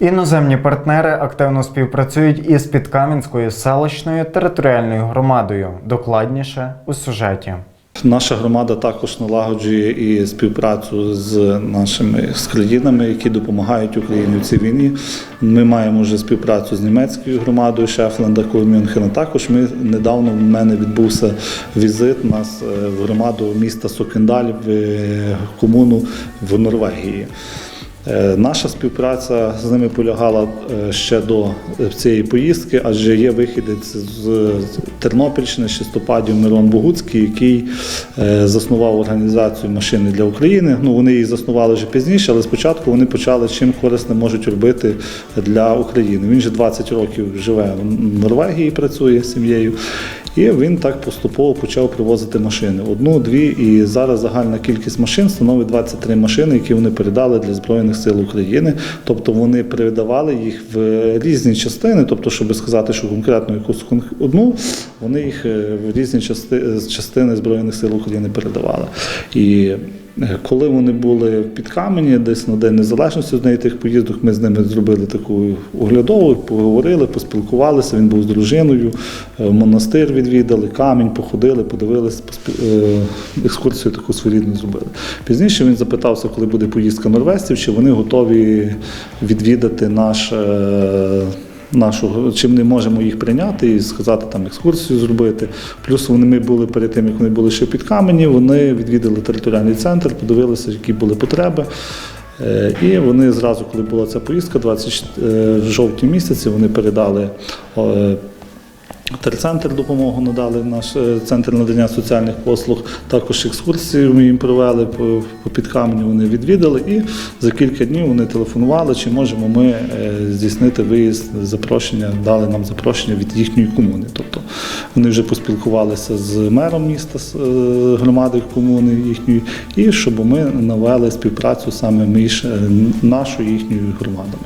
Іноземні партнери активно співпрацюють із Підкам'янською селищною територіальною громадою. Докладніше у сюжеті. Наша громада також налагоджує і співпрацю з нашими з країнами, які допомагають Україні в цій війні. Ми маємо вже співпрацю з німецькою громадою Шефленда Мюнхена. Також ми недавно в мене відбувся візит нас е, в громаду міста Сокендаль в е, комуну в Норвегії. Е, Наша співпраця з ними полягала е, ще до е, цієї поїздки, адже є вихідець з Тернопільщини, Шестопадів Мирон Богуцький, який заснував організацію машини для України. Ну вони її заснували вже пізніше, але спочатку вони почали чим корисне можуть робити для України. Він вже 20 років живе в Норвегії, працює з сім'єю. І він так поступово почав привозити машини. Одну, дві, і зараз загальна кількість машин становить 23 машини, які вони передали для Збройних сил України. Тобто вони передавали їх в різні частини, тобто, щоб сказати, що конкретно якусь одну, вони їх е, в різні частини Збройних сил України передавали. І коли вони були в Підкамені, десь на День Незалежності однієї тих поїздок, ми з ними зробили таку оглядову, поговорили, поспілкувалися. Він був з дружиною, е, монастир відвідали, камінь, походили, подивилися, е, екскурсію таку своєрідну зробили. Пізніше він запитався, коли буде поїздка норвезців, чи вони готові відвідати наш. Нашу, чим не можемо їх прийняти і сказати там екскурсію зробити. Плюс вони ми були перед тим, як вони були ще під камені, вони відвідали територіальний центр, подивилися, які були потреби. Е, І вони зразу, коли була ця поїздка, 20 е, в жовтні місяці, вони передали Терцентр допомогу надали наш е, центр надання соціальних послуг. Також екскурсії ми їм провели по, по підкаменю. Вони відвідали, і за кілька днів вони телефонували, чи можемо ми е, здійснити виїзд запрошення, дали нам запрошення від їхньої комуни. Тобто вони вже поспілкувалися з мером міста, з е, громади комуни їхньої, і щоб ми навели співпрацю саме між нашою їхньою громадами.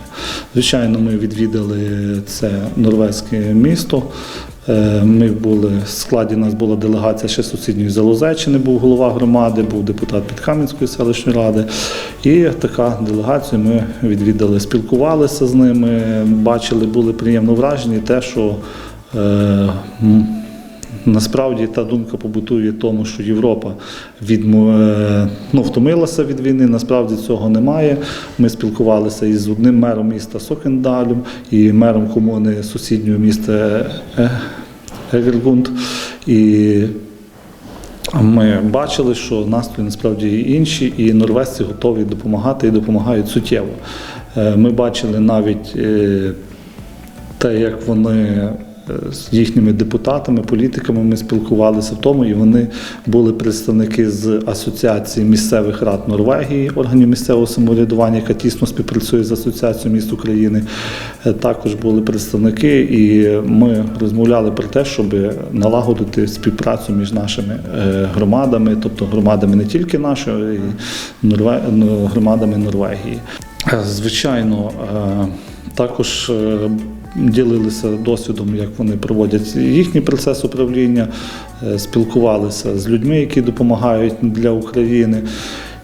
Звичайно, ми відвідали це норвезьке місто. Е, Ми були в складі. Нас була делегація ще сусідньої Залозеччини, був голова громади, був депутат Підхам'янської селищної ради. І така делегація. Ми відвідали, спілкувалися з ними, бачили, були приємно вражені, те, що е, Насправді та думка побутує в тому, що Європа відмо... е, ну, втомилася від війни. Насправді цього немає. Ми спілкувалися із одним мером міста Сокендалем і мером комуни сусіднього міста Е- Егергунд. І ми бачили, що настрої насправді інші, і норвезці готові допомагати і допомагають суттєво. Е, Ми бачили навіть те, як вони з їхніми депутатами, політиками ми спілкувалися в тому, і вони були представники з Асоціації місцевих рад Норвегії, органів місцевого самоврядування, яка тісно співпрацює з Асоціацією міст України. Е, Також були представники, і ми розмовляли про те, щоб налагодити співпрацю між нашими е, громадами, тобто громадами не тільки нашої, ну, громадами Норвегії. Е, Звичайно, також ділилися досвідом, як вони проводять їхній процес управління, е, спілкувалися з людьми, які допомагають для України.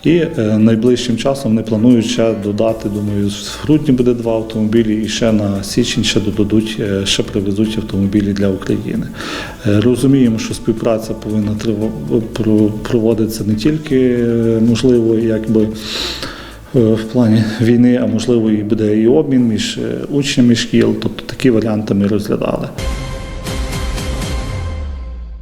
І е, найближчим часом вони планують ще додати, думаю, в грудні буде два автомобілі, і ще на січень ще додадуть, е, ще привезуть автомобілі для України. Розуміємо, що співпраця повинна проводитися не тільки можливо, якби в плані війни, а можливо, і буде і обмін між е, учнями шкіл. Тобто такі варіанти ми розглядали.